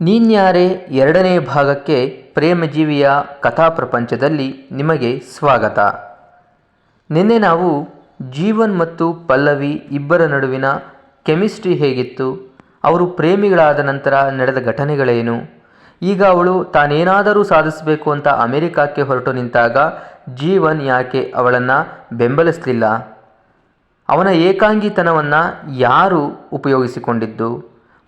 ನೀನ್ಯಾರೇ ಎರಡನೇ ಭಾಗಕ್ಕೆ ಪ್ರೇಮಜೀವಿಯ ಕಥಾಪ್ರಪಂಚದಲ್ಲಿ ನಿಮಗೆ ಸ್ವಾಗತ. ನಿನ್ನೆ ನಾವು ಜೀವನ್ ಮತ್ತು ಪಲ್ಲವಿ ಇಬ್ಬರ ನಡುವಿನ ಕೆಮಿಸ್ಟ್ರಿ ಹೇಗಿತ್ತು, ಅವರು ಪ್ರೇಮಿಗಳಾದ ನಂತರ ನಡೆದ ಘಟನೆಗಳೇನು, ಈಗ ಅವಳು ತಾನೇನಾದರೂ ಸಾಧಿಸಬೇಕು ಅಂತ ಅಮೆರಿಕಕ್ಕೆ ಹೊರಟು ನಿಂತಾಗ ಜೀವನ್ ಯಾಕೆ ಅವಳನ್ನು ಬೆಂಬಲಿಸಲಿಲ್ಲ? ಅವನ ಏಕಾಂಗಿತನವನ್ನು ಯಾರು ಉಪಯೋಗಿಸಿಕೊಂಡಿದ್ದು?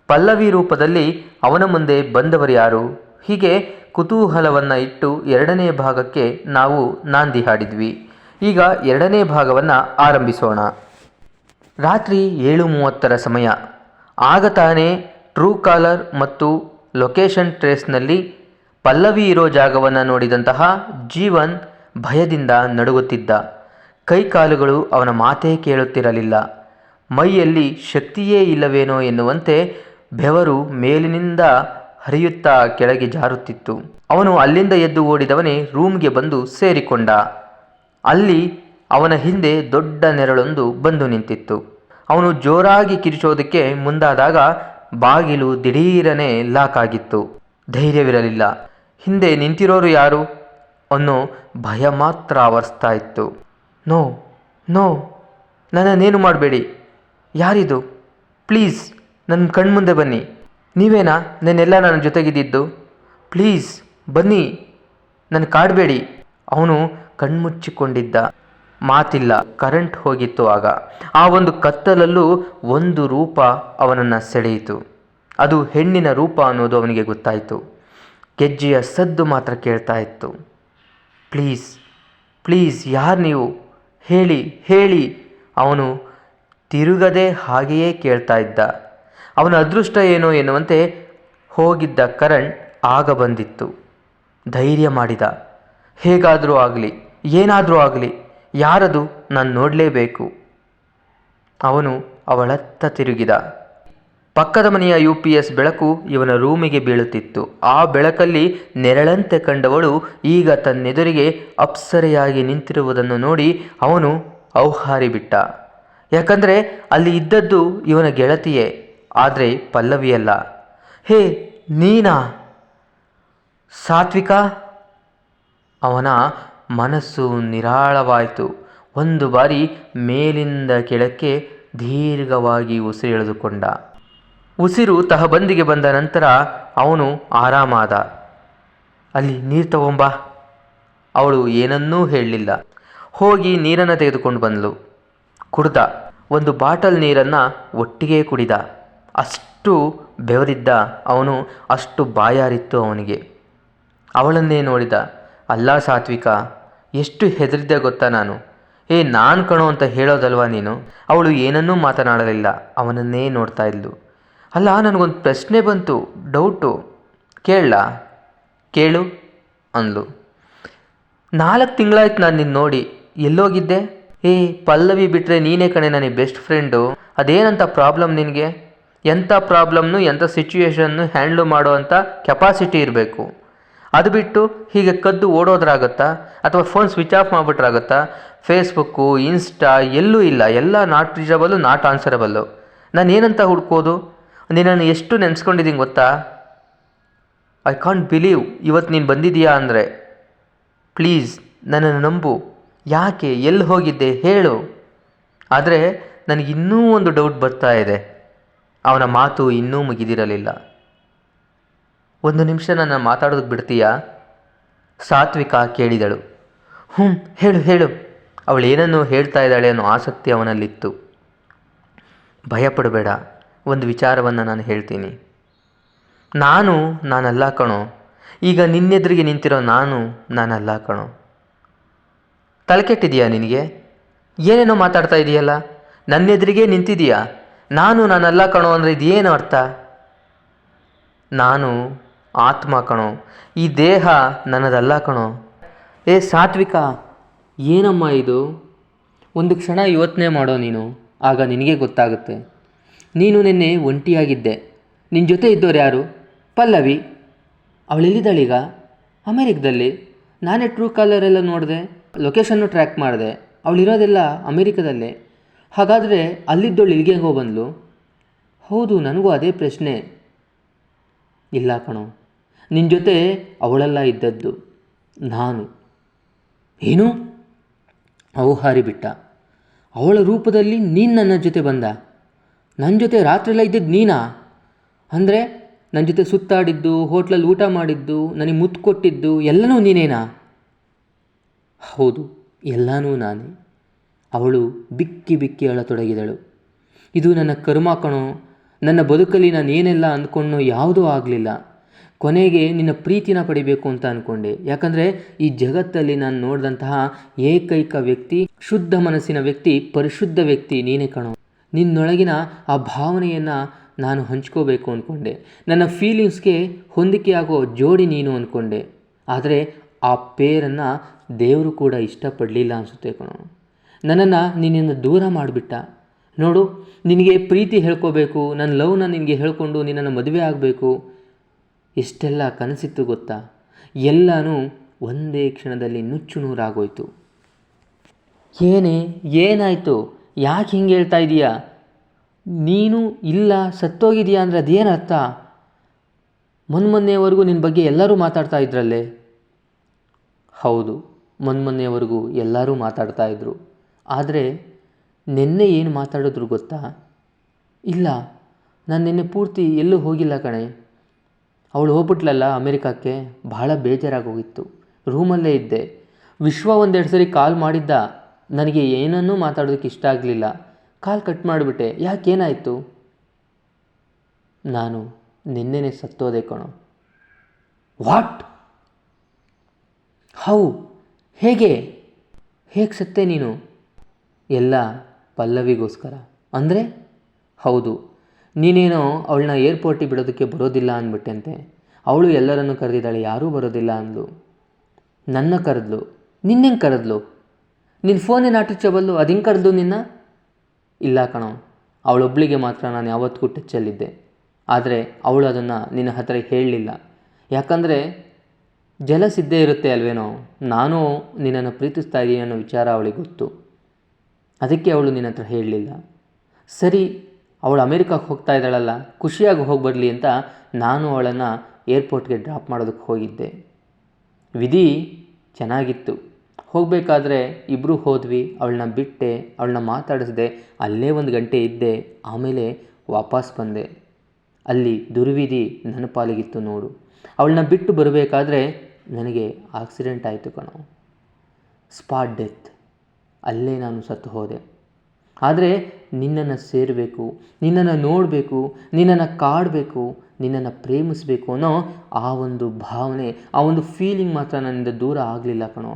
ಪಲ್ಲವಿ ರೂಪದಲ್ಲಿ ಅವನ ಮುಂದೆ ಬಂದವರು ಯಾರು? ಹೀಗೆ ಕುತೂಹಲವನ್ನು ಇಟ್ಟು ಎರಡನೇ ಭಾಗಕ್ಕೆ ನಾವು ನಾಂದಿ ಹಾಡಿದ್ವಿ. ಈಗ ಎರಡನೇ ಭಾಗವನ್ನು ಆರಂಭಿಸೋಣ. ರಾತ್ರಿ ಏಳು ಮೂವತ್ತರ ಸಮಯ. ಆಗ ತಾನೇ ಟ್ರೂ ಕಾಲರ್ ಮತ್ತು ಲೊಕೇಶನ್ ಟ್ರೇಸ್ನಲ್ಲಿ ಪಲ್ಲವಿ ಇರೋ ಜಾಗವನ್ನು ನೋಡಿದಂತಹ ಜೀವನ್ ಭಯದಿಂದ ನಡುಗುತ್ತಿದ್ದ. ಕೈಕಾಲುಗಳು ಅವನ ಮಾತೇ ಕೇಳುತ್ತಿರಲಿಲ್ಲ. ಮೈಯಲ್ಲಿ ಶಕ್ತಿಯೇ ಇಲ್ಲವೇನೋ ಎನ್ನುವಂತೆ ಬೆವರು ಮೇಲಿನಿಂದ ಹರಿಯುತ್ತಾ ಕೆಳಗೆ ಜಾರುತ್ತಿತ್ತು. ಅವನು ಅಲ್ಲಿಂದ ಎದ್ದು ಓಡಿದವನೇ ರೂಮ್ಗೆ ಬಂದು ಸೇರಿಕೊಂಡ. ಅಲ್ಲಿ ಅವನ ಹಿಂದೆ ದೊಡ್ಡ ನೆರಳೊಂದು ಬಂದು ನಿಂತಿತ್ತು. ಅವನು ಜೋರಾಗಿ ಕಿರಿಚೋದಕ್ಕೆ ಮುಂದಾದಾಗ ಬಾಗಿಲು ದಿಢೀರನೆ ಲಾಕ್ ಆಗಿತ್ತು. ಧೈರ್ಯವಿರಲಿಲ್ಲ. ಹಿಂದೆ ನಿಂತಿರೋರು ಯಾರು? ಅನ್ನೋ ಭಯ ಮಾತ್ರ ಆವರಿಸ್ತಾ ಇತ್ತು. ನೋ ನೋ, ನನ್ನನ್ನೇನು ಮಾಡಬೇಡಿ? ಯಾರಿದು? ಪ್ಲೀಸ್. ನನ್ನ ಕಣ್ಮುಂದೆ ಬನ್ನಿ. ನೀವೇನಾ? ನೆನ್ನೆಲ್ಲ ನನ್ನ ಜೊತೆಗಿದ್ದಿದ್ದು? ಪ್ಲೀಸ್, ಬನ್ನಿ. ನನ್ನ ಕಾಡಬೇಡಿ ಅವನು ಕಣ್ಮುಚ್ಚಿಕೊಂಡಿದ್ದ ಮಾತಿಲ್ಲ. ಕರೆಂಟ್ ಹೋಗಿತ್ತು ಆಗ. ಆ ಒಂದು ಕತ್ತಲಲ್ಲೂ ಒಂದು ರೂಪ ಅವನನ್ನು ಸೆಳೆಯಿತು. ಅದು ಹೆಣ್ಣಿನ ರೂಪ ಅನ್ನೋದು ಅವನಿಗೆ ಗೊತ್ತಾಯಿತು. ಗೆಜ್ಜೆಯ ಸದ್ದು ಮಾತ್ರ ಕೇಳ್ತಾ ಇತ್ತು. ಪ್ಲೀಸ್ ಪ್ಲೀಸ್, ಯಾರು ನೀವು? ಹೇಳಿ ಹೇಳಿ. ಅವನು ತಿರುಗದೆ ಹಾಗೆಯೇ ಕೇಳ್ತಾ ಇದ್ದ. ಅವನ ಅದೃಷ್ಟ ಏನೋ ಎನ್ನುವಂತೆ ಹೋಗಿದ್ದ ಕರಣ್ ಆಗ ಬಂದಿತ್ತು. ಧೈರ್ಯ ಮಾಡಿದ. ಹೇಗಾದರೂ ಆಗಲಿ, ಏನಾದರೂ ಆಗಲಿ, ಯಾರದು ನಾನು ನೋಡಲೇಬೇಕು? ಅವನು ಅವಳತ್ತ ತಿರುಗಿದ. ಪಕ್ಕದ ಮನೆಯ ಯು ಪಿ ಎಸ್ ಬೆಳಕು ಇವನ ರೂಮಿಗೆ ಬೀಳುತ್ತಿತ್ತು. ಆ ಬೆಳಕಲ್ಲಿ ನೆರಳಂತೆ ಕಂಡವಳು ಈಗ ತನ್ನೆದುರಿಗೆ ಅಪ್ಸರೆಯಾಗಿ ನಿಂತಿರುವುದನ್ನು ನೋಡಿ ಅವನು ಔಹಾರಿ ಬಿಟ್ಟ ಯಾಕಂದರೆ ಅಲ್ಲಿ ಇದ್ದದ್ದು ಇವನ ಗೆಳತಿಯೇ. ಆದರೆ ಪಲ್ಲವಿಯಲ್ಲ. ಹೇ, ನೀನಾ? ಸಾತ್ವಿಕ? ಅವನ ಮನಸ್ಸು ನಿರಾಳವಾಯಿತು. ಒಂದು ಬಾರಿ ಮೇಲಿಂದ ಕೆಳಕ್ಕೆ ದೀರ್ಘವಾಗಿ ಉಸಿರು ಎಳೆದುಕೊಂಡ. ಉಸಿರು ತಹಬಂದಿಗೆ ಬಂದ ನಂತರ ಅವನು ಆರಾಮಾದ. ಅಲ್ಲಿ ನೀರು ತಗೊಂಬ. ಅವಳು ಏನನ್ನೂ ಹೇಳಲಿಲ್ಲ. ಹೋಗಿ ನೀರನ್ನು ತೆಗೆದುಕೊಂಡು ಬಂದಳು ಕುಡ್ದ. ಒಂದು ಬಾಟಲ್ ನೀರನ್ನು ಒಟ್ಟಿಗೆ ಕುಡಿದ. ಅಷ್ಟು ಬೆವರಿದ್ದ ಅವನು ಅಷ್ಟು ಬಾಯಾರಿತ್ತು ಅವನಿಗೆ. ಅವಳನ್ನೇ ನೋಡಿದ, ಅಲ್ಲ ಸಾತ್ವಿಕ, ಎಷ್ಟು ಹೆದರಿದ್ದೆ ಗೊತ್ತಾ ನಾನು? ಏ, ನಾನು ಕಣೋ ಅಂತ ಹೇಳೋದಲ್ವಾ ನೀನು? ಅವಳು ಏನನ್ನೂ ಮಾತನಾಡಲಿಲ್ಲ, ಅವನನ್ನೇ ನೋಡ್ತಾ ಇದ್ಲು. ಅಲ್ಲ, ನನಗೊಂದು ಪ್ರಶ್ನೆ ಬಂತು, ಡೌಟು. ಕೇಳಲಾ, ಕೇಳು, ಅಂದ್ಲು. ನಾಲ್ಕು ತಿಂಗಳಾಯ್ತು ನಾನು ನಿನ್ನ ನೋಡಿ, ಎಲ್ಲೋಗಿದ್ದೆ? ಏ, ಪಲ್ಲವಿ ಬಿಟ್ಟರೆ ನೀನೇ ಕಣೆ, ನನಗೆ ಬೆಸ್ಟ್ ಫ್ರೆಂಡು ಅದೇನಂತ ಪ್ರಾಬ್ಲಮ್ ನಿನಗೆ? ಎಂಥ ಪ್ರಾಬ್ಲಮ್ನು ಎಂಥ ಸಿಚ್ಯುವೇಷನ್ನು ಹ್ಯಾಂಡ್ಲ್ ಮಾಡೋ ಅಂಥ ಕೆಪಾಸಿಟಿ ಇರಬೇಕು. ಅದು ಬಿಟ್ಟು ಹೀಗೆ ಕದ್ದು ಓಡೋದ್ರಾಗತ್ತಾ? ಅಥವಾ ಫೋನ್ ಸ್ವಿಚ್ ಆಫ್ ಮಾಡಿಬಿಟ್ರಾಗತ್ತಾ? ಫೇಸ್ಬುಕ್ಕು, ಇನ್ಸ್ಟಾ, ಎಲ್ಲೂ ಇಲ್ಲ. ಎಲ್ಲ ನಾಟ್ ರೀಚಬಲ್ಲು ನಾಟ್ ಆನ್ಸರಬಲ್ಲು ನಾನು ಏನಂತ ಹುಡ್ಕೋದು? ನಿನ್ನನ್ನು ಎಷ್ಟು ನೆನೆಸ್ಕೊಂಡಿದ್ದೀನಿ ಗೊತ್ತಾ? ಐ ಕಾಂಟ್ ಬಿಲೀವ್ ಇವತ್ತು ನೀನು ಬಂದಿದೀಯಾ ಅಂದರೆ. ಪ್ಲೀಸ್ ನನ್ನನ್ನು ನಂಬು. ಯಾಕೆ? ಎಲ್ಲಿ ಹೋಗಿದ್ದೆ? ಹೇಳು. ಆದರೆ, ನನಗಿನ್ನೂ ಒಂದು ಡೌಟ್ ಬರ್ತಾ ಇದೆ. ಅವನ ಮಾತು ಇನ್ನೂ ಮುಗಿದಿರಲಿಲ್ಲ. ಒಂದು ನಿಮಿಷ ನನ್ನ ಮಾತಾಡೋದಕ್ಕೆ ಬಿಡ್ತೀಯಾ? ಸಾತ್ವಿಕ ಕೇಳಿದಳು. ಹ್ಞೂ ಹೇಳು ಹೇಳು. ಅವಳು ಏನನ್ನು ಹೇಳ್ತಾ ಇದ್ದಾಳೆ ಅನ್ನೋ ಆಸಕ್ತಿ ಅವನಲ್ಲಿತ್ತು. ಭಯಪಡಬೇಡ, ಒಂದು ವಿಚಾರವನ್ನು ನಾನು ಹೇಳ್ತೀನಿ. ನಾನು ನಾನಲ್ಲ ಕಣೋ. ಈಗ ನಿನ್ನೆದುರಿಗೆ ನಿಂತಿರೋ ನಾನು ನಾನಲ್ಲ ಕಣೋ. ತಲೆಕೆಟ್ಟಿದೆಯಾ ನಿನಗೆ? ಏನೇನೋ ಮಾತಾಡ್ತಾ ಇದೆಯಲ್ಲ? ನನ್ನೆದುರಿಗೆ ನಿಂತಿದೀಯಾ? ನಾನು ನಾನಲ್ಲ ಕಣೋ ಅಂದರೆ ಇದೇನು ಅರ್ಥ? ನಾನು ಆತ್ಮ ಕಣೋ, ಈ ದೇಹ ನನ್ನದಲ್ಲ ಕಣೋ. ಏ ಸಾತ್ವಿಕ, ಏನಮ್ಮ ಇದು? ಒಂದು ಕ್ಷಣ ಯೋಚನೆ ಮಾಡೋ ನೀನು, ಆಗ ನಿನಗೆ ಗೊತ್ತಾಗುತ್ತೆ. ನೀನು ನಿನ್ನೆ ಒಂಟಿಯಾಗಿದ್ದೆ. ನಿನ್ನ ಜೊತೆ ಇದ್ದವ್ರು ಯಾರು? ಪಲ್ಲವಿ. ಅವಳೆಲ್ಲಿದ್ದಾಳೀಗ ಅಮೇರಿಕದಲ್ಲಿ. ನಾನೇ ಟ್ರೂ ಕಾಲರೆಲ್ಲ ನೋಡಿದೆ, ಲೊಕೇಶನ್ನು ಟ್ರ್ಯಾಕ್ ಮಾಡಿದೆ. ಅವಳಿರೋದೆಲ್ಲ ಅಮೇರಿಕದಲ್ಲೇ. ಹಾಗಾದರೆ ಅಲ್ಲಿದ್ದೋಳು ಇಲ್ಲಿಗೆ ಹೆಂಗೋ ಬಂದಳು ಹೌದು, ನನಗೂ ಅದೇ ಪ್ರಶ್ನೆ. ಇಲ್ಲ ಕಣೋ ನಿನ್ನ ಜೊತೆ ಅವಳೆಲ್ಲ ಇದ್ದದ್ದು ನಾನು. ಏನು? ಅವು ಹಾರಿಬಿಟ್ಟ. ಅವಳ ರೂಪದಲ್ಲಿ ನೀನು ನನ್ನ ಜೊತೆ ಬಂದ? ನನ್ನ ಜೊತೆ ರಾತ್ರಿಯೆಲ್ಲ ಇದ್ದದ್ದು ನೀನಾ? ಅಂದರೆ ನನ್ನ ಜೊತೆ ಸುತ್ತಾಡಿದ್ದು, ಹೋಟ್ಲಲ್ಲಿ ಊಟ ಮಾಡಿದ್ದು, ನನಗೆ ಮುತ್ತು ಕೊಟ್ಟಿದ್ದು ಎಲ್ಲನೂ ನೀನೇನಾ? ಹೌದು, ಎಲ್ಲನೂ ನಾನೇ. ಅವಳು ಬಿಕ್ಕಿ ಬಿಕ್ಕಿ ಅಳತೊಡಗಿದಳು. ಇದು ನನ್ನ ಕರ್ಮ ಕಣೋ, ನನ್ನ ಬದುಕಲ್ಲಿ ನಾನು ಏನೆಲ್ಲ ಅಂದ್ಕೊಂಡು ಯಾವುದೂ ಆಗಲಿಲ್ಲ. ಕೊನೆಗೆ ನಿನ್ನ ಪ್ರೀತಿನ ಪಡಿಬೇಕು ಅಂತ ಅಂದ್ಕೊಂಡೆ ಯಾಕಂದರೆ ಈ ಜಗತ್ತಲ್ಲಿ ನಾನು ನೋಡಿದಂತಹ ಏಕೈಕ ವ್ಯಕ್ತಿ, ಶುದ್ಧ ಮನಸ್ಸಿನ ವ್ಯಕ್ತಿ, ಪರಿಶುದ್ಧ ವ್ಯಕ್ತಿ ನೀನೇ ಕಣೋ. ನಿನ್ನೊಳಗಿನ ಆ ಭಾವನೆಯನ್ನು ನಾನು ಹಂಚ್ಕೋಬೇಕು ಅಂದ್ಕೊಂಡೆ ನನ್ನ ಫೀಲಿಂಗ್ಸ್ಗೆ ಹೊಂದಿಕೆಯಾಗೋ ಜೋಡಿ ನೀನು ಅಂದ್ಕೊಂಡೆ ಆದರೆ ಆ ಪೇರನ್ನು ದೇವರು ಕೂಡ ಇಷ್ಟಪಡಲಿಲ್ಲ ಅನಿಸುತ್ತೆ ಕಣೋ. ನನ್ನನ್ನು ನಿನ್ನಿಂದ ದೂರ ಮಾಡಿಬಿಟ್ಟ. ನೋಡು, ನಿನಗೆ ಪ್ರೀತಿ ಹೇಳ್ಕೋಬೇಕು ನನ್ನ ಲವ್ನ ನಿನಗೆ ಹೇಳ್ಕೊಂಡು ನಿನ್ನನ್ನು ಮದುವೆ ಆಗಬೇಕು. ಎಷ್ಟೆಲ್ಲ ಕನಸಿತ್ತು ಗೊತ್ತಾ? ಎಲ್ಲನೂ ಒಂದೇ ಕ್ಷಣದಲ್ಲಿ ನುಚ್ಚು ನೂರಾಗೋಯ್ತು. ಏನೇ, ಏನಾಯಿತು? ಯಾಕೆ ಹಿಂಗೆ ಹೇಳ್ತಾ ಇದೀಯಾ? ನೀನು ಇಲ್ಲ, ಸತ್ತೋಗಿದೆಯಾ ಅಂದರೆ ಅದೇನು ಅರ್ಥ? ಮೊನ್ಮೊನ್ನೆವರೆಗೂ ನಿನ್ನ ಬಗ್ಗೆ ಎಲ್ಲರೂ ಮಾತಾಡ್ತಾ ಇದ್ರಲ್ಲೇ? ಹೌದು, ಮೊನ್ಮೊನ್ನೆವರೆಗೂ ಎಲ್ಲರೂ ಮಾತಾಡ್ತಾ ಇದ್ರು. ಆದರೆ ನಿನ್ನೆ ಏನು ಮಾತಾಡಿದ್ರು ಗೊತ್ತಾ? ಇಲ್ಲ, ನಾನು ನಿನ್ನೆ ಪೂರ್ತಿ ಎಲ್ಲೂ ಹೋಗಿಲ್ಲ ಕಣೆ. ಅವಳು ಹೋಗ್ಬಿಟ್ಲಲ್ಲ ಅಮೇರಿಕಕ್ಕೆ ಬಹಳ ಬೇಜಾರಾಗೋಗಿತ್ತು. ರೂಮಲ್ಲೇ ಇದ್ದೆ. ವಿಶ್ವ ಒಂದೆರಡು ಸರಿ ಕಾಲ್ ಮಾಡಿದ್ದ. ನನಗೆ ಏನನ್ನೂ ಮಾತಾಡೋದಕ್ಕೆ ಇಷ್ಟ ಆಗಲಿಲ್ಲ. ಕಾಲ್ ಕಟ್ ಮಾಡಿಬಿಟ್ಟೆ. ಯಾಕೇನಾಯಿತು? ನಾನು ನಿನ್ನೆನೆ ಸತ್ತೋದೆ ಕಣೋ. ವಾಟ್? ಹೌ? ಹೇಗೆ? ಹೇಗೆ ಸತ್ತೆ ನೀನು? ಎಲ್ಲ ಪಲ್ಲವಿಗೋಸ್ಕರ. ಅಂದರೆ, ಹೌದು, ನೀನೇನೋ ಅವಳನ್ನ ಏರ್ಪೋರ್ಟಿಗೆ ಬಿಡೋದಕ್ಕೆ ಬರೋದಿಲ್ಲ ಅಂದ್ಬಿಟ್ಟಂತೆ. ಅವಳು ಎಲ್ಲರನ್ನು ಕರೆದಿದ್ದಾಳೆ, ಯಾರೂ ಬರೋದಿಲ್ಲ ಅಂದ್ಲು. ನನ್ನ ಕರೆದ್ಲು? ನಿನ್ನೆಂಗೆ ಕರೆದ್ಲು? ನಿನ್ನ ಫೋನೇ ನಾಟ್ ರೀಚಬಲ್ಲು ಅದು ಹಿಂಗೆ ಕರೆದು ನಿನ್ನ? ಇಲ್ಲ ಕಣೋ, ಅವಳೊಬ್ಳಿಗೆ ಮಾತ್ರ ನಾನು ಯಾವತ್ತಿಗೂ ಟಚ್ಚಲ್ಲಿದ್ದೆ ಆದರೆ ಅವಳು ಅದನ್ನು ನಿನ್ನ ಹತ್ರ ಹೇಳಲಿಲ್ಲ. ಯಾಕಂದರೆ ಜಲಸಿದ್ದೇ ಇರುತ್ತೆ ಅಲ್ವೇನೋ? ನಾನು ನಿನ್ನನ್ನು ಪ್ರೀತಿಸ್ತಾ ಇದ್ದೀನಿ ಅನ್ನೋ ವಿಚಾರ ಅವಳಿಗೆ ಗೊತ್ತು. ಅದಕ್ಕೆ ಅವಳು ನಿನ್ನ ಹತ್ರ ಹೇಳಲಿಲ್ಲ. ಸರಿ, ಅವಳು ಅಮೇರಿಕಕ್ಕೆ ಹೋಗ್ತಾ ಇದ್ದಾಳಲ್ಲ, ಖುಷಿಯಾಗಿ ಹೋಗಿ ಅಂತ ನಾನು ಅವಳನ್ನು ಏರ್ಪೋರ್ಟ್ಗೆ ಡ್ರಾಪ್ ಮಾಡೋದಕ್ಕೆ ಹೋಗಿದ್ದೆ. ವಿಧಿ, ಚೆನ್ನಾಗಿತ್ತು. ಹೋಗಬೇಕಾದ್ರೆ ಇಬ್ಬರು ಹೋದ್ವಿ, ಅವಳನ್ನ ಬಿಟ್ಟೆ, ಅವಳನ್ನ ಮಾತಾಡಿಸಿದೆ, ಅಲ್ಲೇ ಒಂದು ಗಂಟೆ ಇದ್ದೆ, ಆಮೇಲೆ ವಾಪಸ್ ಬಂದೆ. ಅಲ್ಲಿ ದುರ್ವಿಧಿ ನನ್ನ ಪಾಲಿಗಿತ್ತು ನೋಡು. ಅವಳನ್ನ ಬಿಟ್ಟು ಬರಬೇಕಾದ್ರೆ ನನಗೆ ಆಕ್ಸಿಡೆಂಟ್ ಆಯಿತು ಕಣೋ. Spot death. ಅಲ್ಲೇ ನಾನು ಸತ್ತು ಹೋದೆ. ಆದರೆ ನಿನ್ನನ್ನು ಸೇರಬೇಕು, ನಿನ್ನನ್ನು ನೋಡಬೇಕು, ನಿನ್ನನ್ನು ಕಾಡಬೇಕು, ನಿನ್ನನ್ನು ಪ್ರೇಮಿಸಬೇಕು ಅನ್ನೋ ಆ ಒಂದು ಭಾವನೆ, ಆ ಒಂದು ಫೀಲಿಂಗ್ ಮಾತ್ರ ನನ್ನಿಂದ ದೂರ ಆಗಲಿಲ್ಲ ಕಣೋ.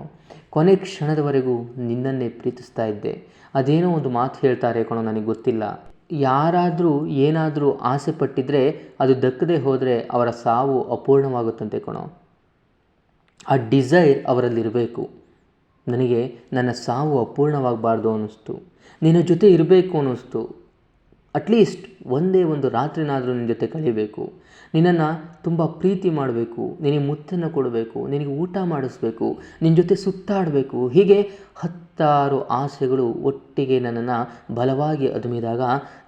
ಕೊನೆ ಕ್ಷಣದವರೆಗೂ ನಿನ್ನನ್ನೇ ಪ್ರೀತಿಸ್ತಾ ಇದ್ದೆ. ಅದೇನೋ ಒಂದು ಮಾತು ಹೇಳ್ತಾರೆ ಕಣೋ, ನನಗೆ ಗೊತ್ತಿಲ್ಲ. ಯಾರಾದರೂ ಏನಾದರೂ ಆಸೆ ಪಟ್ಟಿದ್ರೆ ಅದು ದಕ್ಕದೆ ಹೋದರೆ ಅವರ ಸಾವು ಅಪೂರ್ಣವಾಗುತ್ತಂತೆ ಕಣೋ. ಆ ಡಿಸೈರ್ ಅವರಲ್ಲಿರಬೇಕು. ನನಗೆ ನನ್ನ ಸಾವು ಅಪೂರ್ಣವಾಗಬಾರ್ದು ಅನ್ನಿಸ್ತು. ನಿನ್ನ ಜೊತೆ ಇರಬೇಕು ಅನ್ನಿಸ್ತು. ಅಟ್ಲೀಸ್ಟ್ ಒಂದೇ ಒಂದು ರಾತ್ರಿನಾದರೂ ನಿನ್ನ ಜೊತೆ ಕಳಿಬೇಕು ನಿನ್ನನ್ನು ತುಂಬ ಪ್ರೀತಿ ಮಾಡಬೇಕು. ನಿನಗೆ ಮುತ್ತನ್ನು ಕೊಡಬೇಕು. ನಿನಗೆ ಊಟ ಮಾಡಿಸ್ಬೇಕು. ನಿನ್ನ ಜೊತೆ ಸುತ್ತಾಡಬೇಕು. ಹೀಗೆ ಹತ್ತಾರು ಆಸೆಗಳು ಒಟ್ಟಿಗೆ ನನ್ನನ್ನು ಬಲವಾಗಿ ಅದುಮಿದಾಗ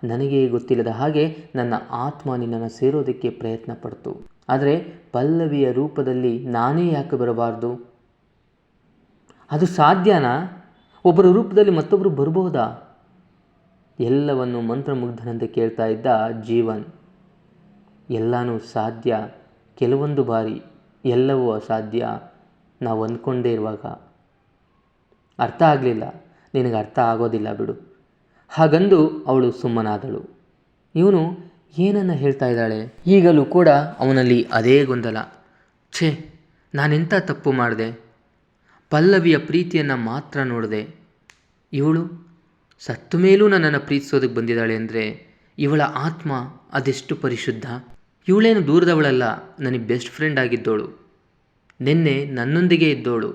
ನನಗೆ ಗೊತ್ತಿಲ್ಲದ ಹಾಗೆ ನನ್ನ ಆತ್ಮ ನಿನ್ನನ್ನು ಸೇರೋದಕ್ಕೆ ಪ್ರಯತ್ನ ಪಡ್ತು. ಆದರೆ ಪಲ್ಲವಿಯ ರೂಪದಲ್ಲಿ ನಾನೇ ಯಾಕೆ ಬರಬಾರ್ದು? ಅದು ಸಾಧ್ಯನಾ? ಒಬ್ಬರ ರೂಪದಲ್ಲಿ ಮತ್ತೊಬ್ಬರು ಬರಬಹುದಾ? ಎಲ್ಲವನ್ನು ಮಂತ್ರಮುಗ್ಧನಂತೆ ಕೇಳ್ತಾ ಇದ್ದ ಜೀವನ್. ಎಲ್ಲನೂ ಸಾಧ್ಯ, ಕೆಲವೊಂದು ಬಾರಿ ಎಲ್ಲವೂ ಅಸಾಧ್ಯ ನಾವು ಅಂದ್ಕೊಂಡೇ ಇರುವಾಗ. ಅರ್ಥ ಆಗಲಿಲ್ಲ. ನಿನಗೆ ಅರ್ಥ ಆಗೋದಿಲ್ಲ ಬಿಡು. ಹಾಗಂದು ಅವಳು ಸುಮ್ಮನಾದಳು. ಇವನು ಏನನ್ನು ಹೇಳ್ತಾ ಇದ್ದಾಳೆ? ಈಗಲೂ ಕೂಡ ಅವನಲ್ಲಿ ಅದೇ ಗೊಂದಲ. ಛೇ ನಾನೆಂಥ ತಪ್ಪು ಮಾಡಿದೆ? ಪಲ್ಲವಿಯ ಪ್ರೀತಿಯನ್ನು ಮಾತ್ರ ನೋಡಿದೆ, ಇವಳು ಸತ್ತ ಮೇಲೂ ನನ್ನನ್ನು ಪ್ರೀತಿಸೋದಕ್ಕೆ ಬಂದಿದ್ದಾಳೆ ಅಂದರೆ ಇವಳ ಆತ್ಮ ಅದೆಷ್ಟು ಪರಿಶುದ್ಧ? ಇವಳೇನು ದೂರದವಳಲ್ಲ, ನನಗೆ ಬೆಸ್ಟ್ ಫ್ರೆಂಡ್ ಆಗಿದ್ದೋಳು. ನಿನ್ನೆ ನನ್ನೊಂದಿಗೆ ಇದ್ದೋಳು.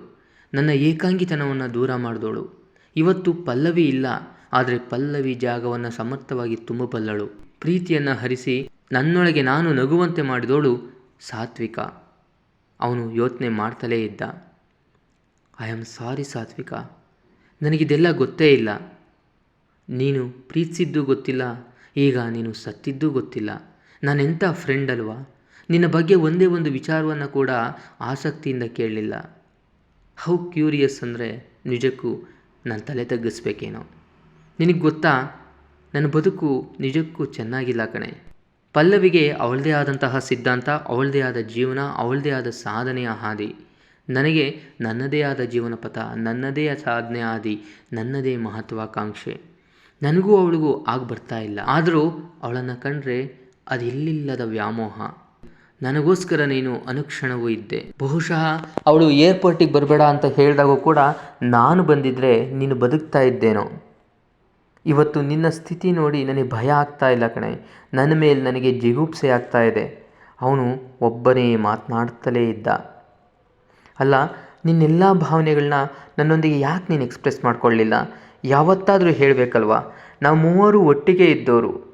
ನನ್ನ ಏಕಾಂಗಿತನವನ್ನು ದೂರ ಮಾಡಿದೋಳು. ಇವತ್ತು ಪಲ್ಲವಿ ಇಲ್ಲ, ಆದರೆ ಪಲ್ಲವಿ ಜಾಗವನ್ನು ಸಮರ್ಥವಾಗಿ ತುಂಬಬಲ್ಲಳು. ಪ್ರೀತಿಯನ್ನು ಹರಿಸಿ ನನ್ನೊಳಗೆ ನಾನು ನಗುವಂತೆ ಮಾಡಿದೋಳು ಸಾತ್ವಿಕ. ಅವನು ಯೋಚನೆ ಮಾಡ್ತಲೇ ಇದ್ದ. ಐ ಆಮ್ ಸಾರಿ ಸಾತ್ವಿಕ. ನನಗಿದೆಲ್ಲ ಗೊತ್ತೇ ಇಲ್ಲ. ನೀನು ಪ್ರೀತಿಸಿದ್ದು ಗೊತ್ತಿಲ್ಲ. ಈಗ ನೀನು ಸತ್ತಿದ್ದೂ ಗೊತ್ತಿಲ್ಲ. ನಾನೆಂಥ ಫ್ರೆಂಡ್ ಅಲ್ವಾ? ನಿನ್ನ ಬಗ್ಗೆ ಒಂದೇ ಒಂದು ವಿಚಾರವನ್ನು ಕೂಡ ಆಸಕ್ತಿಯಿಂದ ಕೇಳಲಿಲ್ಲ. ಹೌ ಕ್ಯೂರಿಯಸ್ ಅಂದರೆ ನಿಜಕ್ಕೂ ನಾನು ತಲೆ ತಗ್ಗಿಸ್ಬೇಕೇನೋ. ನಿನಗೆ ಗೊತ್ತಾ? ನನ್ನ ಬದುಕು ನಿಜಕ್ಕೂ ಚೆನ್ನಾಗಿಲ್ಲ ಕಣೆ. ಪಲ್ಲವಿಗೆ ಅವಳದೇ ಆದಂತಹ ಸಿದ್ಧಾಂತ, ಅವಳದೇ ಆದ ಜೀವನ, ಅವಳದೇ ಆದ ಸಾಧನೆಯ ಹಾದಿ. ನನಗೆ ನನ್ನದೇ ಆದ ಜೀವನ ಪಥ ನನ್ನದೇ ಸಾಧನೆ ಆದಿ, ನನ್ನದೇ ಮಹತ್ವಾಕಾಂಕ್ಷೆ. ನನಗೂ ಅವಳಿಗೂ ಆಗ ಬರ್ತಾ ಇಲ್ಲ. ಆದರೂ ಅವಳನ್ನು ಕಂಡ್ರೆ ಅದಿಲ್ಲಿಲ್ಲದ ವ್ಯಾಮೋಹ. ನನಗೋಸ್ಕರ ನೀನು ಅನುಕ್ಷಣವೂ ಇದ್ದೆ. ಬಹುಶಃ ಅವಳು ಏರ್ಪೋರ್ಟಿಗೆ ಬರಬೇಡ ಅಂತ ಹೇಳಿದಾಗೂ ಕೂಡ ನಾನು ಬಂದಿದ್ದರೆ ನೀನು ಬದುಕ್ತಾ ಇದ್ದೇನೋ. ಇವತ್ತು ನಿನ್ನ ಸ್ಥಿತಿ ನೋಡಿ ನನಗೆ ಭಯ ಆಗ್ತಾ ಇಲ್ಲ ಕಣೆ. ನನ್ನ ಮೇಲೆ ನನಗೆ ಜಿಗುಪ್ಸೆ ಆಗ್ತಾ ಇದೆ. ಅವನು ಒಬ್ಬನೇ ಮಾತನಾಡ್ತಲೇ ಇದ್ದ. ಅಲ್ಲ, ನಿನ್ನೆಲ್ಲ ಭಾವನೆಗಳನ್ನ ನನ್ನೊಂದಿಗೆ ಯಾಕೆ ನೀನು ಎಕ್ಸ್ಪ್ರೆಸ್ ಮಾಡ್ಕೊಳ್ಳಿಲ್ಲ ಯಾವತ್ತಾದರೂ ಹೇಳಬೇಕಲ್ವಾ? ನಾವು ಮೂವರು ಒಟ್ಟಿಗೆ ಇದ್ದವರು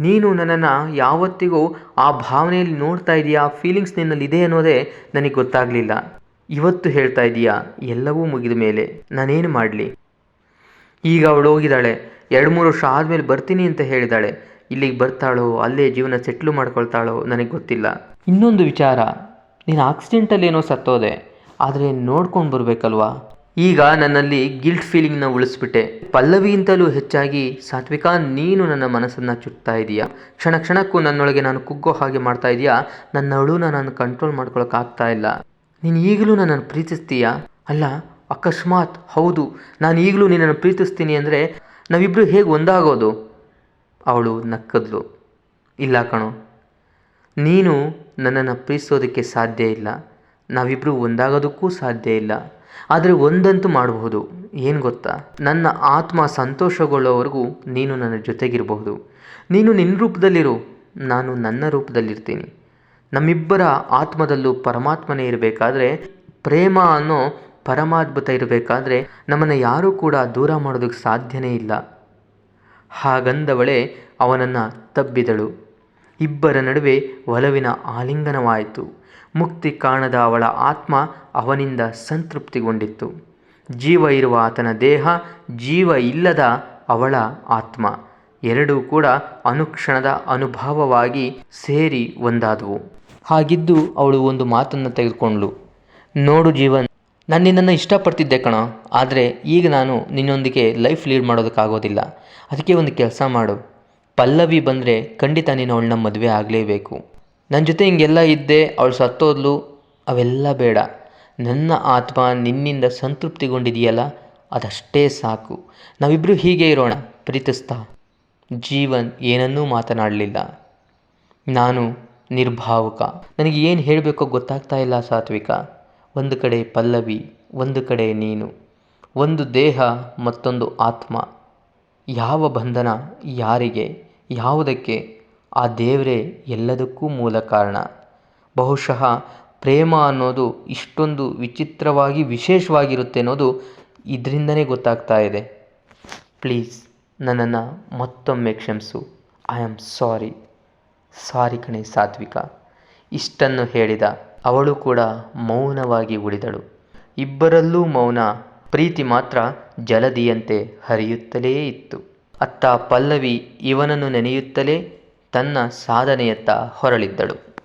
ನೀನು ನನ್ನನ್ನು ಯಾವತ್ತಿಗೂ ಆ ಭಾವನೆಯಲ್ಲಿ ನೋಡ್ತಾ ಇದೆಯಾ? ಫೀಲಿಂಗ್ಸ್ ನಿನ್ನಲ್ಲಿ ಇದೆ ಅನ್ನೋದೇ ನನಗೆ ಗೊತ್ತಾಗಲಿಲ್ಲ. ಇವತ್ತು ಹೇಳ್ತಾ ಇದೀಯಾ? ಎಲ್ಲವೂ ಮುಗಿದ ಮೇಲೆ. ನಾನೇನು ಮಾಡಲಿ? ಈಗ ಅವಳು ಹೋಗಿದ್ದಾಳೆ. ಎರಡು ಮೂರು ವರ್ಷ ಆದಮೇಲೆ ಬರ್ತೀನಿ ಅಂತ ಹೇಳಿದಾಳೆ. ಇಲ್ಲಿಗೆ ಬರ್ತಾಳೋ, ಅಲ್ಲೇ ಜೀವನ ಸೆಟ್ಲು ಮಾಡ್ಕೊಳ್ತಾಳೋ ನನಗೆ ಗೊತ್ತಿಲ್ಲ. ಇನ್ನೊಂದು ವಿಚಾರ. ನೀನು ಆಕ್ಸಿಡೆಂಟಲ್ಲಿ ಏನೋ ಸತ್ತೋದೆ. ಆದರೆ ನೋಡ್ಕೊಂಡು ಬರಬೇಕಲ್ವಾ? ಈಗ ನನ್ನಲ್ಲಿ ಗಿಲ್ಟ್ ಫೀಲಿಂಗ್ನ ಉಳಿಸ್ಬಿಟ್ಟೆ. ಪಲ್ಲವಿಗಿಂತಲೂ ಹೆಚ್ಚಾಗಿ ಸಾತ್ವಿಕ, ನೀನು ನನ್ನ ಮನಸ್ಸನ್ನು ಚುಟ್ತಾ ಇದೀಯಾ? ಕ್ಷಣ ಕ್ಷಣಕ್ಕೂ ನನ್ನೊಳಗೆ ನಾನು ಕುಗ್ಗೋ ಹಾಗೆ ಮಾಡ್ತಾ ಇದೀಯಾ? ನನ್ನ ಅಳುನ ನಾನು ಕಂಟ್ರೋಲ್ ಮಾಡ್ಕೊಳಕ್ಕಾಗ್ತಾ ಇಲ್ಲ. ನೀನು ಈಗಲೂ ನನ್ನನ್ನು ಪ್ರೀತಿಸ್ತೀಯಾ? ಅಲ್ಲ, ಅಕಸ್ಮಾತ್, ಹೌದು. ನಾನು ಈಗಲೂ ನಿನ್ನನ್ನು ಪ್ರೀತಿಸ್ತೀನಿ ಅಂದರೆ ನಾವಿಬ್ಬರು ಹೇಗೆ ಒಂದಾಗೋದು? ಅವಳು ನಕ್ಕದ್ಲು. ಇಲ್ಲ ಕಣೋ. ನೀನು ನನ್ನನ್ನು ಪ್ರೀತಿಸೋದಕ್ಕೆ ಸಾಧ್ಯ ಇಲ್ಲ. ನಾವಿಬ್ಬರು ಒಂದಾಗೋದಕ್ಕೂ ಸಾಧ್ಯ ಇಲ್ಲ. ಆದರೆ ಒಂದಂತೂ ಮಾಡಬಹುದು. ಏನು ಗೊತ್ತಾ? ನನ್ನ ಆತ್ಮ ಸಂತೋಷಗೊಳ್ಳೋವರೆಗೂ ನೀನು ನನ್ನ ಜೊತೆಗಿರಬಹುದು. ನೀನು ನಿನ್ನ ರೂಪದಲ್ಲಿರು, ನಾನು ನನ್ನ ರೂಪದಲ್ಲಿರ್ತೀನಿ. ನಮ್ಮಿಬ್ಬರ ಆತ್ಮದಲ್ಲೂ ಪರಮಾತ್ಮನೇ ಇರಬೇಕಾದ್ರೆ, ಪ್ರೇಮ ಅನ್ನೋ ಪರಮಾದ್ಭುತ ಇರಬೇಕಾದ್ರೆ ನಮ್ಮನ್ನು ಯಾರೂ ಕೂಡ ದೂರ ಮಾಡೋದಕ್ಕೆ ಸಾಧ್ಯನೇ ಇಲ್ಲ. ಹಾಗಂದವಳೆ ಅವನನ್ನು ತಬ್ಬಿದಳು. ಇಬ್ಬರ ನಡುವೆ ಒಲವಿನ ಆಲಿಂಗನವಾಯಿತು. ಮುಕ್ತಿ ಕಾಣದ ಅವಳ ಆತ್ಮ ಅವನಿಂದ ಸಂತೃಪ್ತಿಗೊಂಡಿತ್ತು. ಜೀವ ಇರುವ ಆತನ ದೇಹ ಜೀವ ಇಲ್ಲದ ಅವಳ ಆತ್ಮ. ಎರಡೂ ಕೂಡ ಅನುಕ್ಷಣದ ಅನುಭವವಾಗಿ ಸೇರಿ ಒಂದಾದವು. ಹಾಗಿದ್ದು ಅವಳು ಒಂದು ಮಾತನ್ನು ತೆಗೆದುಕೊಂಡ್ಳು. ನೋಡು ಜೀವನ್ ನಾನು ನಿನ್ನನ್ನು ಇಷ್ಟಪಡ್ತಿದ್ದೆ ಕಣ, ಆದರೆ ಈಗ ನಾನು ನಿನ್ನೊಂದಿಗೆ ಲೈಫ್ ಲೀಡ್ ಮಾಡೋದಕ್ಕಾಗೋದಿಲ್ಲ. ಅದಕ್ಕೆ ಒಂದು ಕೆಲಸ ಮಾಡು. ಪಲ್ಲವಿ ಬಂದರೆ ಖಂಡಿತ ನೀನು ಅವಳನ್ನ ಮದುವೆ ಆಗಲೇಬೇಕು. ನನ್ನ ಜೊತೆ ಹಿಂಗೆಲ್ಲ ಇದ್ದೆ, ಅವಳು ಸತ್ತೋದ್ಲು. ಅವೆಲ್ಲ ಬೇಡ. ನನ್ನ ಆತ್ಮ ನಿನ್ನಿಂದ ಸಂತೃಪ್ತಿಗೊಂಡಿದೆಯಲ್ಲ, ಅದಷ್ಟೇ ಸಾಕು. ನಾವಿಬ್ಬರು ಹೀಗೆ ಇರೋಣ, ಪ್ರೀತಿಸ್ತಾ. ಜೀವನ್ ಏನನ್ನೂ ಮಾತನಾಡಲಿಲ್ಲ. ನಾನು ನಿರ್ಭಾವುಕ. ನನಗೆ ಏನು ಹೇಳಬೇಕೋ ಗೊತ್ತಾಗ್ತಾ ಇಲ್ಲ ಸಾತ್ವಿಕ. ಒಂದು ಕಡೆ ಪಲ್ಲವಿ, ಒಂದು ಕಡೆ ನೀನು. ಒಂದು ದೇಹ, ಮತ್ತೊಂದು ಆತ್ಮ. ಯಾವ ಬಂಧನ, ಯಾರಿಗೆ, ಯಾವುದಕ್ಕೆ? ಆ ದೇವರೇ ಎಲ್ಲದಕ್ಕೂ ಮೂಲ ಕಾರಣ. ಬಹುಶಃ ಪ್ರೇಮ ಅನ್ನೋದು ಇಷ್ಟೊಂದು ವಿಚಿತ್ರವಾಗಿ ವಿಶೇಷವಾಗಿರುತ್ತೆ ಅನ್ನೋದು ಇದರಿಂದನೇ ಗೊತ್ತಾಗ್ತಾ ಇದೆ. ಪ್ಲೀಸ್ ನನ್ನನ್ನು ಮತ್ತೊಮ್ಮೆ ಕ್ಷಮಿಸು. I am sorry. ಸಾರಿ ಕಣೆ ಸಾತ್ವಿಕ. ಇಷ್ಟನ್ನು ಹೇಳಿದ ಅವಳು ಕೂಡ ಮೌನವಾಗಿ ಉಳಿದಳು. ಇಬ್ಬರಲ್ಲೂ ಮೌನ ಪ್ರೀತಿ ಮಾತ್ರ ಜಲದಿಯಂತೆ ಹರಿಯುತ್ತಲೇ ಇತ್ತು. ಅತ್ತ ಪಲ್ಲವಿ ಇವನನ್ನು ನೆನೆಯುತ್ತಲೇ ತನ್ನ ಸಾಧನೆಯತ್ತ ಹೊರಳಿದ್ದಳು.